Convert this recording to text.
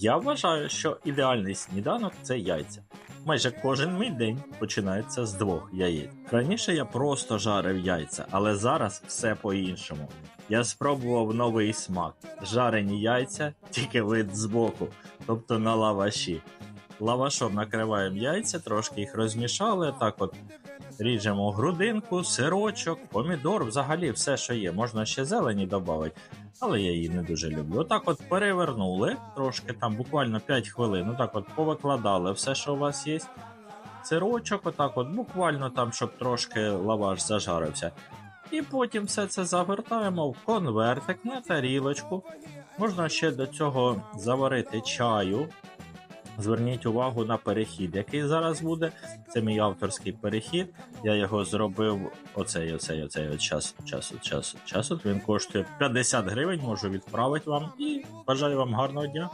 Я вважаю, що ідеальний сніданок це яйця. Майже кожен мій день починається з двох яєць. Раніше я просто жарив яйця, але зараз все по-іншому. Я спробував новий смак: жарені яйця, тільки вид збоку, тобто на лаваші. Лавашом накриваємо яйця, трошки їх розмішали. Так от ріжемо грудинку, сирочок, помідор, взагалі все, що є. Можна ще зелені додати, але я її не дуже люблю. Отак от перевернули трошки, там буквально 5 хвилин. Отак от повикладали все, що у вас є. Сирочок, отак от, буквально там, щоб трошки лаваш зажарився. І потім все це завертаємо в конвертик на тарілочку. Можна ще до цього заварити чаю. Зверніть увагу на перехід, який зараз буде. Це мій авторський перехід. Я його зробив. Оцей, оцей, оцей час, час, час, час. Він коштує 50 гривень. Можу відправити вам і бажаю вам гарного дня.